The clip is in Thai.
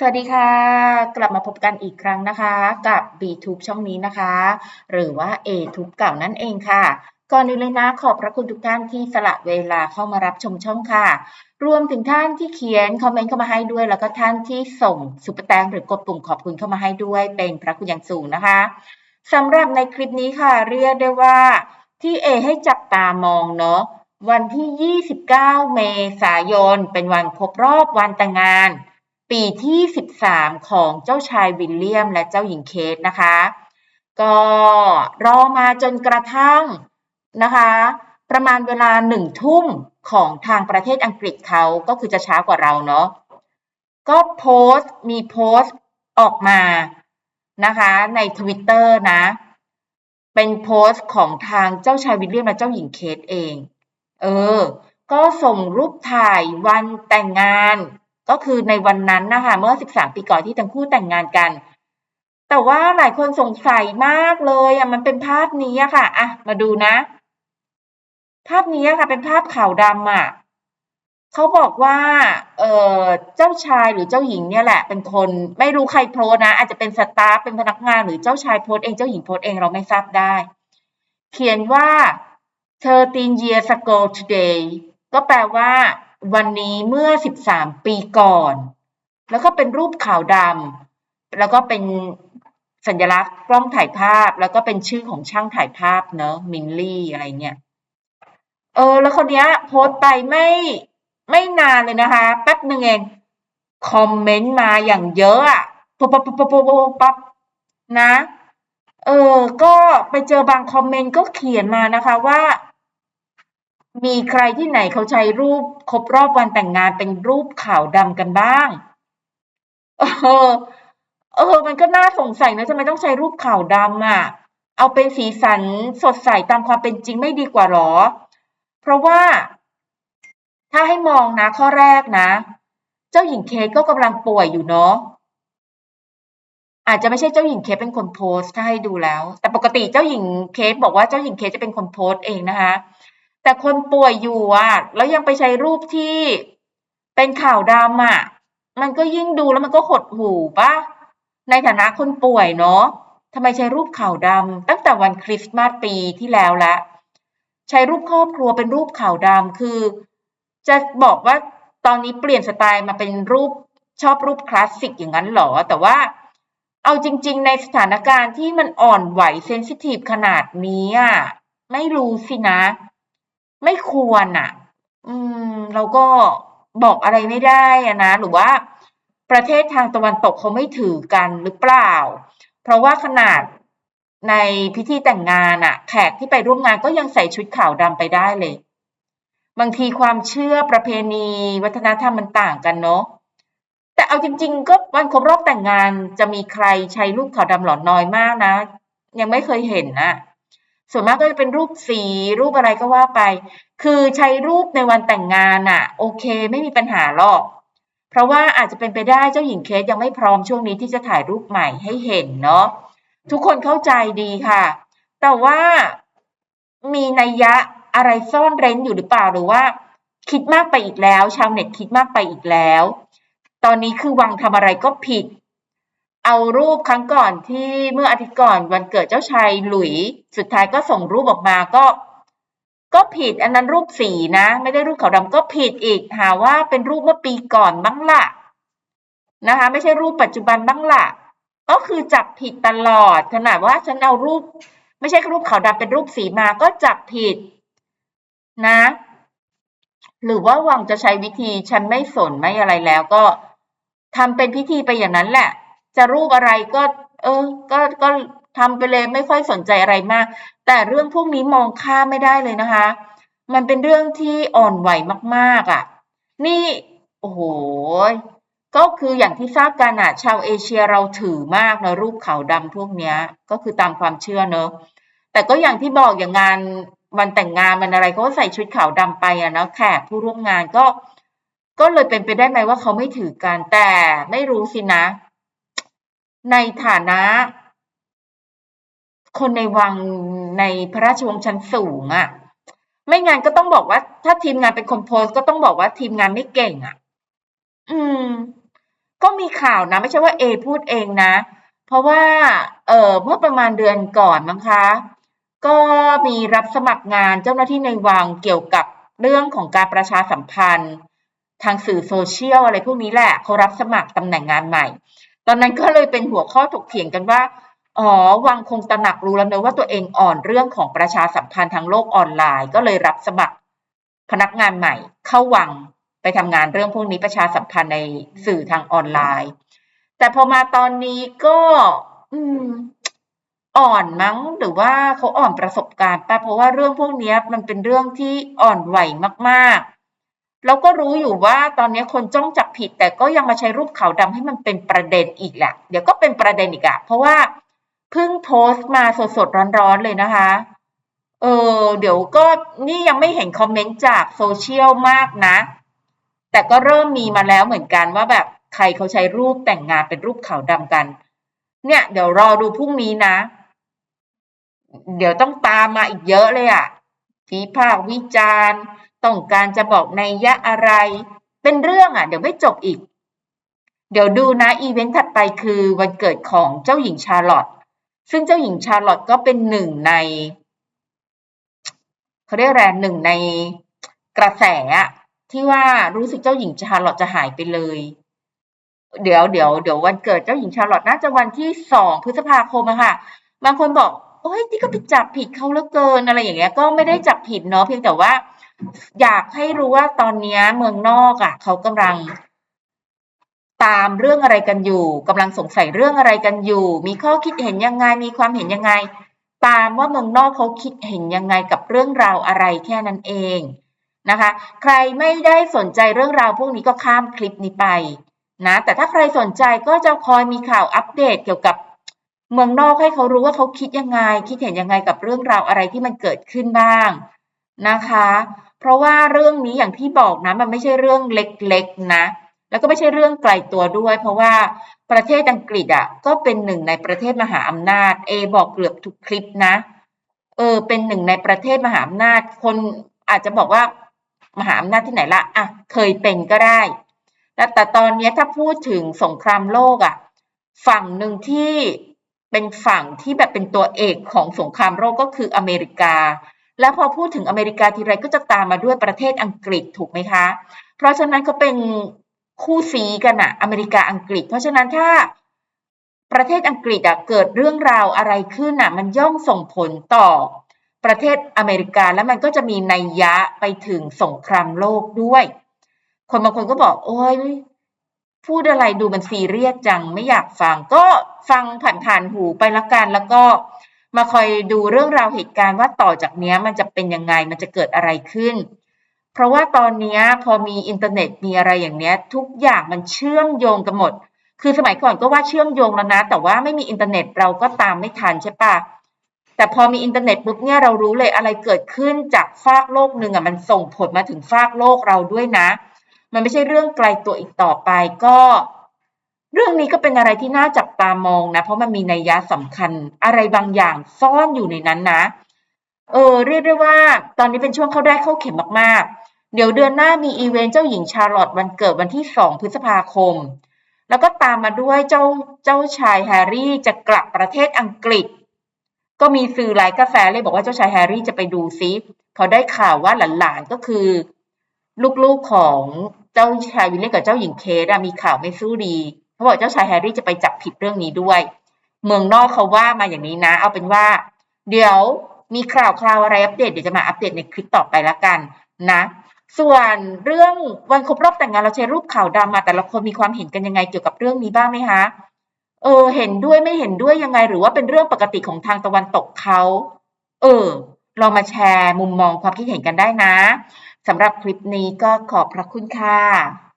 สวัสดีค่ะ กลับมาพบกันอีกครั้งนะคะ กับ B-Tube ช่องนี้นะคะ หรือว่า A-Tube เก่านั่นเองค่ะ ก่อนอื่นเลยนะขอบพระคุณทุกท่านที่สละเวลาเข้ามารับชมช่องค่ะ รวมถึงท่านที่เขียนคอมเมนต์เข้ามาให้ด้วย แล้วก็ท่านที่ส่งซุปแตงหรือกดปุ่มขอบคุณเข้ามาให้ด้วยเป็นพระคุณอย่างสูงนะคะสำหรับในคลิปนี้ค่ะ เรียกได้ว่าที่ A ให้จับตามองเนาะวันที่ 29 เมษายน เป็นวันครบรอบวันแต่งงาน ปีที่ 13 ของเจ้าชายวิลเลียมและเจ้าหญิงเคทนะคะ ก็รอมาจนกระทั่งนะคะ ประมาณเวลาหนึ่งทุ่มของทางประเทศอังกฤษเขาก็คือจะช้ากว่าเราเนาะก็โพสต์มีโพสต์ออกมานะคะในทวิตเตอร์นะ เป็นโพสต์ของทางเจ้าชายวิลเลียมและเจ้าหญิงเคทเอง เออ ก็ส่งรูปถ่ายวันแต่งงาน ก็คือในวันนั้นนะคะเมื่อ 13 ปีก่อนที่ทั้งคู่แต่งงานกัน แต่ว่าหลายคนสงสัยมากเลยอะมันเป็นภาพนี้อะค่ะอะมาดูนะ ภาพนี้ค่ะ เป็นภาพขาวดำอะเขาบอกว่า เออเจ้าชายหรือเจ้าหญิงเนี่ยแหละ เป็นคนไม่รู้ใครโพสนะ อาจจะเป็นสตาฟเป็นพนักงานหรือเจ้าชายโพสเองเจ้าหญิงโพสเองเราไม่ทราบได้ เขียนว่า 13 years ago today ก็แปลว่า วันนี้เมื่อ 13 ปีก่อน แล้วก็เป็นรูปขาวดำแล้วก็เป็นสัญลักษณ์กล้องถ่ายภาพ แล้วก็เป็นชื่อของช่างถ่ายภาพเนอะมินลี่อะไรเงี้ยเออ แล้วคนเนี้ยโพสต์ไปไม่ไม่นานเลยนะคะ แป๊บหนึ่งเอง คอมเมนต์มาอย่างเยอะอะปั๊บปั๊บปั๊บปั๊บปั๊บปั๊บนะ เออ ก็ไปเจอบางคอมเมนต์ก็เขียนมานะคะว่า มีใครที่ไหนเขาใช้รูปครบรอบวันแต่งงานเป็นรูปขาวดำกันบ้าง เออ เออ มันก็น่าสงสัยนะทำไมต้องใช้รูปขาวดำอะ เอาเป็นสีสันสดใสตามความเป็นจริงไม่ดีกว่าหรอ เพราะว่า ถ้าให้มองนะข้อแรกนะ เจ้าหญิงเคก็กำลังป่วยอยู่เนาะอาจจะไม่ใช่เจ้าหญิงเคทเป็นคนโพสต์ถ้าให้ดูแล้ว แต่ปกติเจ้าหญิงเคทบอกว่าเจ้าหญิงเคทจะเป็นคนโพสต์เองนะคะ แต่คนป่วยอยู่อะ แล้วยังไปใช้รูปที่เป็นข่าวดำอะ มันก็ยิ่งดูแล้วมันก็หดหูปะในฐานะคนป่วยเนาะทำไมใช้รูปข่าวดำตั้งแต่วันคริสต์มาสปีที่แล้วละ ใช้รูปครอบครัวเป็นรูปข่าวดำคือ จะบอกว่าตอนนี้เปลี่ยนสไตล์มาเป็นรูปชอบรูปคลาสสิกอย่างนั้นหรอ แต่ว่าเอาจริง ๆ ในสถานการณ์ที่มันอ่อนไหวเซนซิทีฟขนาดนี้อะไม่รู้สินะ ไม่ควรอะ อืม เราก็บอกอะไรไม่ได้อะนะ หรือว่าประเทศทางตะวันตกเขาไม่ถือกันหรือเปล่า เพราะว่าขนาดในพิธีแต่งงานอะแขกที่ไปร่วมงานก็ยังใส่ชุดขาวดำไปได้เลย บางทีความเชื่อประเพณี วัฒนธรรมมันต่างกันเนาะแต่เอาจริง ๆ ก็วันครบรอบแต่งงานจะมีใครใช้รูปขาวดำหลอนน้อยมากนะ ยังไม่เคยเห็นนะ ส่วนมากก็จะเป็นรูปสีรูปอะไรก็ว่าไป คือใช้รูปในวันแต่งงานอะโอเค ไม่มีปัญหาหรอก เพราะว่าอาจจะเป็นไปได้เจ้าหญิงเคสยังไม่พร้อมช่วงนี้ที่จะถ่ายรูปใหม่ให้เห็นเนาะทุกคนเข้าใจดีค่ะ แต่ว่ามีนัยยะอะไรซ่อนเร้นอยู่หรือเปล่าหรือว่า คิดมากไปอีกแล้ว ชาวเน็ตคิดมากไปอีกแล้ว ตอนนี้คือวังทำอะไรก็ผิด เอารูปครั้งก่อนที่เมื่ออาทิตย์ก่อนวันเกิดเจ้าชายหลุย สุดท้ายก็ส่งรูปออกมาก็ ก็ผิดอันนั้นรูปสีนะ ไม่ได้รูปขาวดำก็ผิดอีกหาว่าเป็นรูปเมื่อปีก่อนบ้างล่ะนะคะ ไม่ใช่รูปปัจจุบันบ้างล่ะ ก็คือจับผิดตลอดขนาดว่าฉันเอารูป ไม่ใช่รูปขาวดำเป็นรูปสีมาก็จับผิดนะ หรือว่าวังจะใช้วิธีฉันไม่สนไม่อะไรแล้วก็ทำเป็นพิธีไปอย่างนั้นแหละ จะรูปอะไรก็ เออ ก็ก็ทำไปเลยไม่ค่อยสนใจอะไรมาก แต่เรื่องพวกนี้มองข้ามไม่ได้เลยนะคะ มันเป็นเรื่องที่อ่อนไหวมากๆอะ นี่โอ้โหก็คืออย่างที่ทราบกันอะชาวเอเชียเราถือมากนะรูปขาวดำพวกเนี้ย ก็คือตามความเชื่อเนอะแต่ก็อย่างที่บอกอย่างงานวันแต่งงานมันอะไรเขาใส่ชุดขาวดำไปอะนะแขกผู้ร่วมงานก็ ก็เลยเป็นไปได้ไหมว่าเขาไม่ถือกันแต่ไม่รู้สินะ ในฐานะ คนในวังในพระราชวงศ์ชั้นสูงอะ่ะ ไม่งั้นก็ต้องบอกว่า ถ้าทีมงานเป็นคนโพสก็ต้องบอกว่าทีมงานไม่เก่งอะ่ะ อืม ก็มีข่าวนะ ไม่ใช่ว่าเอพูดเองนะ เพราะว่า เออเมื่อประมาณเดือนก่อนมั้งคะ ก็มีรับสมัครงานเจ้าหน้าที่ในวังเกี่ยวกับเรื่องของการประชาสัมพันธ์ ทางสื่อโซเชียลอะไรพวกนี้แหละเขารับสมัครตำแหน่งงานใหม่ ตอนนั้นก็เลยเป็นหัวข้อถกเถียงกันว่า อ๋อ วังคงตระหนักรู้แล้วเนอะว่าตัวเองอ่อนเรื่องของประชาสัมพันธ์ทางโลกออนไลน์ ก็เลยรับสมัครพนักงานใหม่ เข้าวังไปทำงานเรื่องพวกนี้ประชาสัมพันธ์ในสื่อทางออนไลน์ แต่พอมาตอนนี้ก็ อืม อ่อนมั้งหรือว่าเขาอ่อนประสบการณ์ป่ะเพราะว่าเรื่องพวกนี้มันเป็นเรื่องที่อ่อนไหวมากๆ แล้วก็รู้อยู่ว่าตอนนี้คนจ้องจับผิด แต่ก็ยังมาใช้รูปขาวดำให้มันเป็นประเด็นอีกแหละ เดี๋ยวก็เป็นประเด็นอีกอะเพราะว่าเพิ่งโพสต์มาสดๆร้อนๆเลยนะคะ เออเดี๋ยวก็นี่ยังไม่เห็นคอมเมนต์จากโซเชียลมากนะ แต่ก็เริ่มมีมาแล้วเหมือนกันว่าแบบใครเขาใช้รูปแต่งงานเป็นรูปขาวดำกัน เนี่ย เดี๋ยวรอดูพรุ่งนี้นะ เดี๋ยวต้องตามมาอีกเยอะเลยอะวิพากษ์วิจารณ์ ต้องการจะบอกในยะอะไร เป็นเรื่องอะ เดี๋ยวไม่จบอีก เดี๋ยวดูนะอีเวนต์ถัดไปคือวันเกิดของเจ้าหญิงชาร์ลอตซึ่งเจ้าหญิงชาร์ลอตก็เป็นหนึ่งในเขาเรียกอะไรหนึ่งในกระแสอะที่ว่ารู้สึกเจ้าหญิงชาร์ลอตจะหายไปเลย เดี๋ยวเดี๋ยวเดี๋ยววันเกิดเจ้าหญิงชาร์ลอตน่าจะวันที่สองพฤษภาคมอะค่ะ บางคนบอกโอ้ยนี่ก็ไปจับผิดเขาเหลือเกินอะไรอย่างเงี้ย ก็ไม่ได้จับผิดเนาะเพียงแต่ว่า อยากให้รู้ว่าตอนนี้เมืองนอกอะเขากำลังตามเรื่องอะไรกันอยู่กำลังสงสัยเรื่องอะไรกันอยู่ มีข้อคิดเห็นยังไง มีความเห็นยังไง ตามว่าเมืองนอกเขาคิดเห็นยังไงกับเรื่องราวอะไรแค่นั้นเองนะคะ ใครไม่ได้สนใจเรื่องราวพวกนี้ก็ข้ามคลิปนี้ไปนะ แต่ถ้าใครสนใจก็จะคอยมีข่าวอัปเดตเกี่ยวกับเมืองนอกให้เขารู้ว่าเขาคิดยังไง คิดเห็นยังไงกับเรื่องราวอะไรที่มันเกิดขึ้นบ้างนะคะ เพราะว่าเรื่องนี้อย่างที่บอกนะมันไม่ใช่เรื่องเล็กๆนะ แล้วก็ไม่ใช่เรื่องไกลตัวด้วย เพราะว่าประเทศอังกฤษอะก็เป็นหนึ่งในประเทศมหาอำนาจเอบอกเกือบทุกคลิปนะเออเป็นหนึ่งในประเทศมหาอำนาจ คนอาจจะบอกว่ามหาอำนาจที่ไหนละอะเคยเป็นก็ได้แล้วแต่ตอนนี้ถ้าพูดถึงสงครามโลกอะฝั่งหนึ่งที่เป็นฝั่งที่แบบเป็นตัวเอกของสงครามโลกก็คืออเมริกา แล้วพอพูดถึงอเมริกาทีไรก็จะตามมาด้วยประเทศอังกฤษถูกไหมคะ เพราะฉะนั้นก็เป็นคู่ซีกันอะอเมริกาอังกฤษ เพราะฉะนั้นถ้าประเทศอังกฤษอะเกิดเรื่องราวอะไรขึ้นอะมันย่อมส่งผลต่อประเทศอเมริกาแล้วมันก็จะมีนัยยะไปถึงสงครามโลกด้วย คนบางคนก็บอก โอ้ยพูดอะไรดูมันซีเรียสจังไม่อยากฟัง ก็ฟังผ่านๆหูไปละกันแล้วก็ มาคอยดูเรื่องราวเหตุการณ์ว่าต่อจากนี้มันจะเป็นยังไงมันจะเกิดอะไรขึ้น เพราะว่าตอนนี้พอมีอินเทอร์เน็ตมีอะไรอย่างเนี้ย ทุกอย่างมันเชื่อมโยงกันหมด คือสมัยก่อนก็ว่าเชื่อมโยงแล้วนะ แต่ว่าไม่มีอินเทอร์เน็ตเราก็ตามไม่ทันใช่ปะแต่พอมีอินเทอร์เน็ตปุ๊บเนี่ยเรารู้เลยอะไรเกิดขึ้นจากฟากโลกหนึ่งอะมันส่งผลมาถึงฟากโลกเราด้วยนะ มันไม่ใช่เรื่องไกลตัวอีกต่อไปก็ เรื่องนี้ก็เป็นอะไรที่น่าจับตามองนะ เพราะมันมีนัยยะสำคัญอะไรบางอย่างซ่อนอยู่ในนั้นนะ เออ เรียกได้ว่า ตอนนี้เป็นช่วงเข้าได้เข้าเข็มมากๆ เดี๋ยวเดือนหน้ามีอีเวนต์เจ้าหญิงชาร์ลอตวันเกิดวันที่สองพฤษภาคม แล้วก็ตามมาด้วยเจ้าเจ้าชายแฮร์รี่จะกลับประเทศอังกฤษ ก็มีสื่อหลายกาแฟเลยบอกว่าเจ้าชายแฮร์รี่จะไปดูซิพอได้ข่าวว่าหลานๆก็คือ ลูกๆของเจ้าชายวิลเลียมกับเจ้าหญิงเคทมีข่าวไม่สู้ดี เขาบอกเจ้าชายแฮร์รี่จะไปจับผิดเรื่องนี้ด้วย เมืองนอกเขาว่ามาอย่างนี้นะ เอาเป็นว่า เดี๋ยวมีข่าวคราวอะไรอัปเดตเดี๋ยวจะมาอัปเดตในคลิปต่อไปละกันนะ ส่วนเรื่องวันครบรอบแต่งงานเราใช้รูปขาวดำมาแต่ละคนมีความเห็นกันยังไงเกี่ยวกับเรื่องนี้บ้างไหมคะเออ เห็นด้วยไม่เห็นด้วยยังไง หรือว่าเป็นเรื่องปกติของทางตะวันตกเขาเออลองมาแชร์มุมมองความคิดเห็นกันได้นะสำหรับคลิปนี้ก็ขอบพระคุณค่ะ